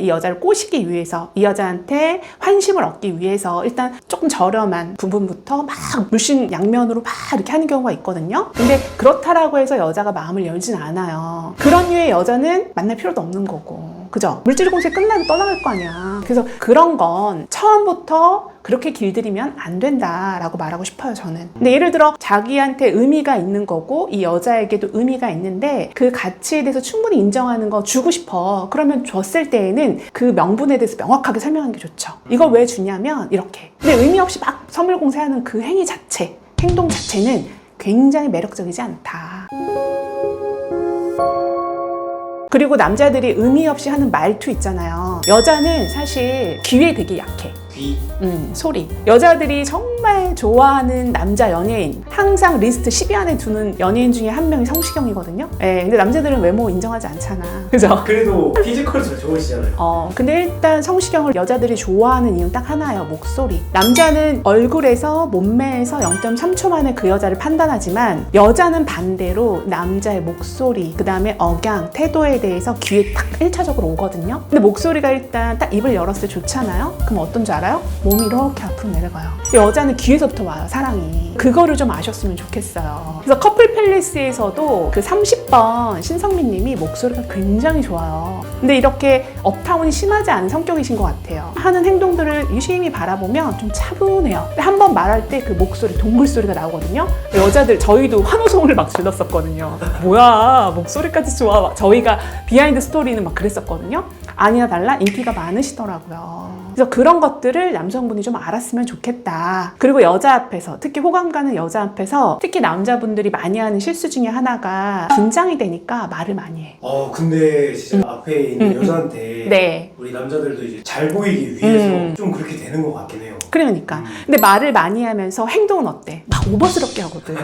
이 여자를 꼬시기 위해서 이 여자한테 환심을 얻기 위해서 일단 조금 저렴한 부분부터 막 물씬 양면으로 막 이렇게 하는 경우가 있거든요. 근데 그렇다라고 해서 여자가 마음을 열진 않아요. 그런 류의 여자는 만날 필요도 없는 거고. 그죠? 물질 공세 끝나면 떠나갈 거 아니야. 그래서 그런 건 처음부터 그렇게 길들이면 안 된다라고 말하고 싶어요, 저는. 근데 예를 들어 자기한테 의미가 있는 거고 이 여자에게도 의미가 있는데 그 가치에 대해서 충분히 인정하는 거 주고 싶어. 그러면 줬을 때에는 그 명분에 대해서 명확하게 설명하는 게 좋죠. 이걸 왜 주냐면 이렇게. 근데 의미 없이 막 선물 공세하는 그 행위 자체, 행동 자체는 굉장히 매력적이지 않다. 그리고 남자들이 의미 없이 하는 말투 있잖아요. 여자는 사실 귀에 되게 약해. 귀. 음, 소리. 여자들이 정말 좋아하는 남자 연예인. 항상 리스트 10위 안에 두는 연예인 중에 한 명이 성시경이거든요. 예, 근데 남자들은 외모 인정하지 않잖아. 그죠? 그래도 피지컬이 더 좋으시잖아요. 어, 근데 일단 성시경을 여자들이 좋아하는 이유는 딱 하나예요. 목소리. 남자는 얼굴에서 몸매에서 0.3초 만에 그 여자를 판단하지만 여자는 반대로 남자의 목소리, 그 다음에 억양, 태도에 대해서 귀에 딱 1차적으로 오거든요. 근데 목소리가 일단 딱 입을 열었을 때 좋잖아요. 그럼 어떤 줄 알아요? 몸이 이렇게 앞으로 내려가요. 여자는 귀에서부터 와요, 사랑이. 그거를 좀 아셨으면 좋겠어요. 그래서 커플 팰리스에서도 그 30번 신성민 님이 목소리가 굉장히 좋아요. 근데 이렇게 업타운이 심하지 않은 성격이신 것 같아요. 하는 행동들을 유심히 바라보면 좀 차분해요. 한 번 말할 때 그 목소리, 동굴 소리가 나오거든요. 여자들, 저희도 환호성을 막 질렀었거든요. 뭐야, 목소리까지 좋아. 저희가 비하인드 스토리는 막 그랬었거든요. 아니나 달라 인기가 많으시더라고요. 그래서 그런 것들을 남성분이 좀 알았으면 좋겠다. 그리고 여자 앞에서, 특히 호감 가는 여자 앞에서, 특히 남자분들이 많이 하는 실수 중에 하나가 긴장이 되니까 말을 많이 해. 어 근데 진짜 앞에 있는 음, 음. 여자한테 네. 우리 남자들도 이제 잘 보이기 위해서 음. 좀 그렇게 되는 것 같긴 해요. 그러니까. 음. 근데 말을 많이 하면서 행동은 어때? 막 오버스럽게 하거든.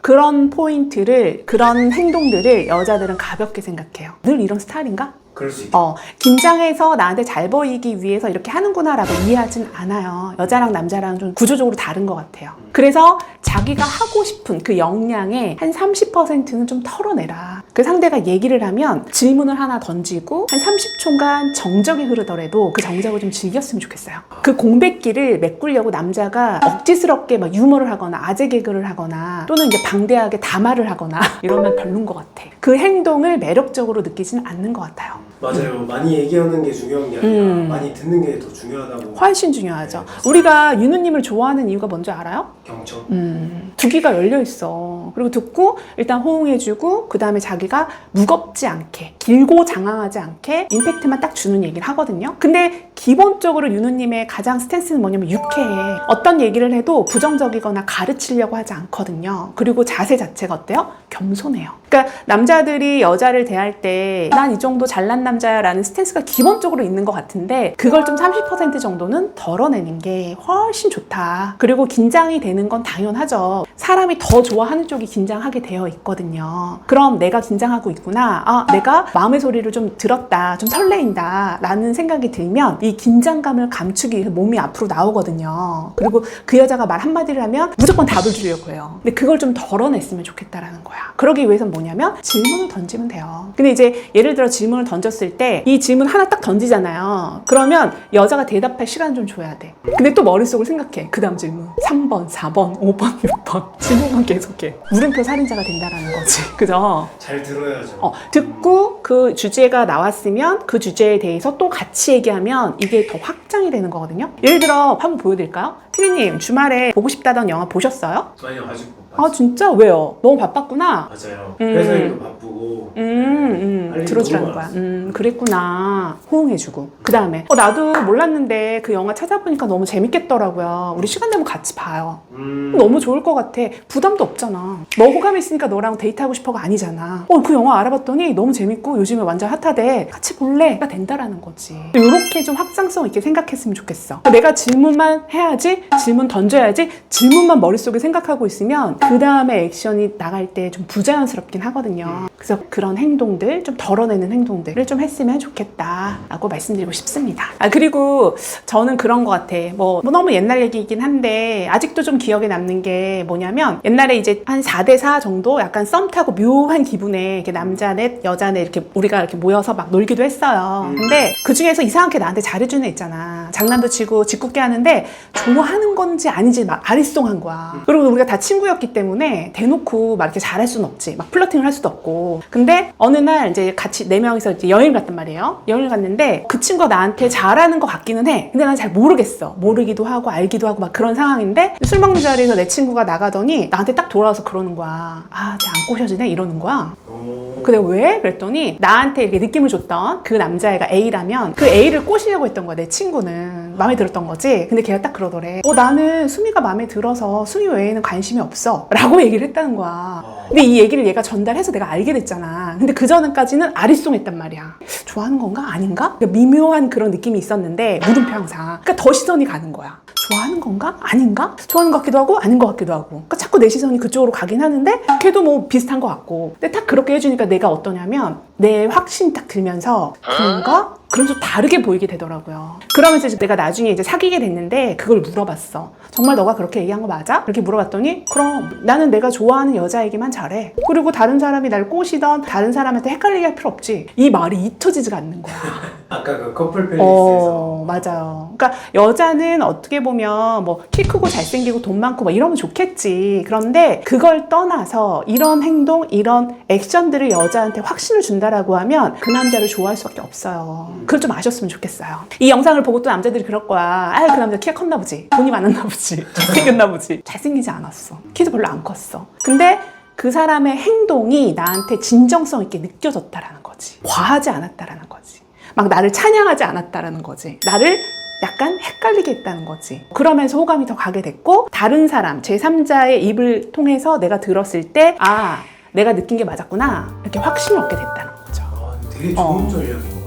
그런 포인트를, 그런 행동들을 여자들은 가볍게 생각해요. 늘 이런 스타일인가? 그럴 수 있다. 어, 긴장해서 나한테 잘 보이기 위해서 이렇게 하는구나라고 이해하진 않아요. 여자랑 남자랑 좀 구조적으로 다른 것 같아요. 그래서 자기가 하고 싶은 그 역량의 한 30%는 좀 털어내라. 그 상대가 얘기를 하면 질문을 하나 던지고 한 30초간 정적이 흐르더라도 그 정적을 좀 즐겼으면 좋겠어요. 그 공백기를 메꾸려고 남자가 억지스럽게 막 유머를 하거나 아재 개그를 하거나 또는 이제 방대하게 담화를 하거나 이러면 별론 것 같아. 그 행동을 매력적으로 느끼지는 않는 것 같아요. 맞아요. 많이 얘기하는 게 중요한 게 아니라 음. 많이 듣는 게 더 중요하다고. 훨씬 중요하죠. 우리가 윤우님을 좋아하는 이유가 뭔지 알아요? 경청. 음, 두 귀가 열려 있어. 그리고 듣고 일단 호응해주고 그 다음에 자기가 무겁지 않게 길고 장황하지 않게 임팩트만 딱 주는 얘기를 하거든요. 근데 기본적으로 윤우님의 가장 스탠스는 뭐냐면 유쾌해. 어떤 얘기를 해도 부정적이거나 가르치려고 하지 않거든요. 그리고 자세 자체가 어때요? 겸손해요. 그러니까 남자들이 여자를 대할 때 난 이 정도 잘난 남자야라는 스탠스가 기본적으로 있는 것 같은데 그걸 좀 30% 정도는 덜어내는 게 훨씬 좋다. 그리고 긴장이 되는 건 당연하죠. 사람이 더 좋아하는 쪽이 긴장하게 되어 있거든요. 그럼 내가 긴장하고 있구나. 아, 내가 마음의 소리를 좀 들었다. 좀 설레인다. 라는 생각이 들면 이 긴장감을 감추기 위해서 몸이 앞으로 나오거든요. 그리고 그 여자가 말 한마디를 하면 무조건 답을 주려고 해요. 근데 그걸 좀 덜어냈으면 좋겠다라는 거야. 그러기 위해서는 뭐냐면 질문을 던지면 돼요. 근데 이제 예를 들어 질문을 던졌을 때 이 질문 하나 딱 던지잖아요. 그러면 여자가 대답할 시간 좀 줘야 돼. 근데 또 머릿속을 생각해. 그 다음 질문. 3번, 4번, 5번, 6번. 질문만 계속해. 물음표 살인자가 된다라는 거지. 그죠? 잘 들어야죠. 어, 듣고 그 주제가 나왔으면 그 주제에 대해서 또 같이 얘기하면 이게 더 확장이 되는 거거든요. 예를 들어 한번 보여드릴까요? 피디님 주말에 보고 싶다던 영화 보셨어요? 많이 가지고. 아 진짜 왜요? 너무 바빴구나. 맞아요. 음. 회사 일도 바쁘고. 음, 음, 들어주라는 거야. 음, 그랬구나. 호응해주고. 그 다음에, 어, 나도 몰랐는데 그 영화 찾아보니까 너무 재밌겠더라고요. 우리 시간 되면 같이 봐요. 음. 너무 좋을 것 같아. 부담도 없잖아. 너 호감 있으니까 너랑 데이트하고 싶어가 아니잖아. 어, 그 영화 알아봤더니 너무 재밌고 요즘에 완전 핫하대. 같이 볼래?가 된다라는 거지. 이렇게 좀 확장성 있게 생각했으면 좋겠어. 내가 질문만 해야지, 질문 던져야지, 질문만 머릿속에 생각하고 있으면 그 다음에 액션이 나갈 때 좀 부자연스럽긴 하거든요. 그래서 그런 행동들, 좀 덜어내는 행동들을 좀 했으면 좋겠다라고 말씀드리고 싶습니다. 아, 그리고 저는 그런 것 같아. 뭐, 뭐 너무 옛날 얘기이긴 한데, 아직도 좀 기억에 남는 게 뭐냐면, 옛날에 이제 한 4대4 정도 약간 썸 타고 묘한 기분에 이렇게 남자 넷, 여자 넷 이렇게 우리가 이렇게 모여서 막 놀기도 했어요. 음. 근데 그 중에서 이상하게 나한테 잘해주는 애 있잖아. 장난도 치고 짓궂게 하는데, 좋아하는 건지 아닌지 막 아리송한 거야. 그리고 우리가 다 친구였기 때문에 대놓고 막 이렇게 잘할 수는 없지. 막 플러팅을 할 수도 없고. 근데 어느 날 이제 같이 네 명이서 이제 여행 갔단 말이에요. 여행을 갔는데 그 친구가 나한테 잘하는 것 같기는 해. 근데 난 잘 모르겠어. 모르기도 하고 알기도 하고 막 그런 상황인데 술 먹는 자리에서 내 친구가 나가더니 나한테 딱 돌아와서 그러는 거야. 아, 쟤 안 꼬셔지네? 이러는 거야. 어... 근데 왜? 그랬더니 나한테 이렇게 느낌을 줬던 그 남자애가 A라면 그 A를 꼬시려고 했던 거야 내 친구는 마음에 들었던 거지? 근데 걔가 딱 그러더래. 어 나는 수미가 마음에 들어서 수미 외에는 관심이 없어. 라고 얘기를 했다는 거야. 어... 근데 이 얘기를 얘가 전달해서 내가 알게 됐잖아. 근데 그 전까지는 아리송했단 말이야. 좋아하는 건가? 아닌가? 그러니까 미묘한 그런 느낌이 있었는데 물음표 항상. 그러니까 더 시선이 가는 거야. 좋아하는 건가? 아닌가? 좋아하는 것 같기도 하고 아닌 것 같기도 하고. 그러니까 자꾸 내 시선이 그쪽으로 가긴 하는데 걔도 뭐 비슷한 것 같고. 근데 딱 그렇게 해주니까 내가 어떠냐면 내 확신이 딱 들면서 그런가? 그럼 좀 다르게 보이게 되더라고요. 그러면서 이제 내가 나중에 이제 사귀게 됐는데 그걸 물어봤어. 정말 너가 그렇게 얘기한 거 맞아? 그렇게 물어봤더니 그럼 나는 내가 좋아하는 여자에게만 잘해. 그리고 다른 사람이 날 꼬시던 다른 사람한테 헷갈리게 할 필요 없지. 이 말이 잊혀지지가 않는 거야. 아까 그 커플 팰리스에서 어, 맞아요. 그러니까 여자는 어떻게 보면 뭐 키 크고 잘생기고 돈 많고 막 이러면 좋겠지. 그런데 그걸 떠나서 이런 행동, 이런 액션들을 여자한테 확신을 준다라고 하면 그 남자를 좋아할 수밖에 없어요. 그걸 좀 아셨으면 좋겠어요. 이 영상을 보고 또 남자들이 그럴 거야. 아, 그 남자 키가 컸나 보지. 돈이 많았나 보지. 잘생겼나 보지. 잘생기지 않았어. 키도 별로 안 컸어. 근데 그 사람의 행동이 나한테 진정성 있게 느껴졌다라는 거지. 과하지 않았다라는 거지. 막 나를 찬양하지 않았다라는 거지. 나를 약간 헷갈리게 했다는 거지. 그러면서 호감이 더 가게 됐고, 다른 사람, 제3자의 입을 통해서 내가 들었을 때, 아, 내가 느낀 게 맞았구나. 이렇게 확신을 얻게 됐다는 거죠. 아, 되게 좋은 어. 전략인.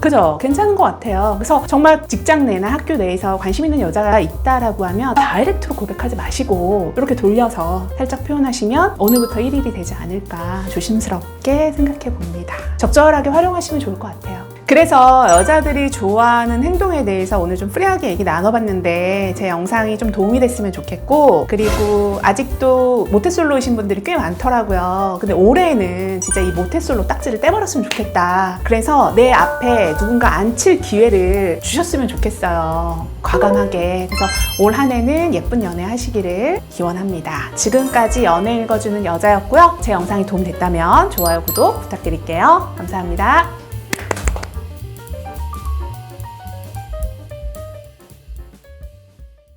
그죠? 괜찮은 것 같아요. 그래서 정말 직장 내나 학교 내에서 관심 있는 여자가 있다라고 하면 다이렉트로 고백하지 마시고 이렇게 돌려서 살짝 표현하시면 오늘부터 1일이 되지 않을까 조심스럽게 생각해 봅니다. 적절하게 활용하시면 좋을 것 같아요. 그래서 여자들이 좋아하는 행동에 대해서 오늘 좀 프리하게 얘기 나눠봤는데 제 영상이 좀 도움이 됐으면 좋겠고 그리고 아직도 모태솔로이신 분들이 꽤 많더라고요. 근데 올해는 진짜 이 모태솔로 딱지를 떼버렸으면 좋겠다. 그래서 내 앞에 누군가 앉힐 기회를 주셨으면 좋겠어요. 과감하게. 그래서 올 한 해는 예쁜 연애 하시기를 기원합니다. 지금까지 연애 읽어주는 여자였고요. 제 영상이 도움됐다면 좋아요, 구독 부탁드릴게요. 감사합니다.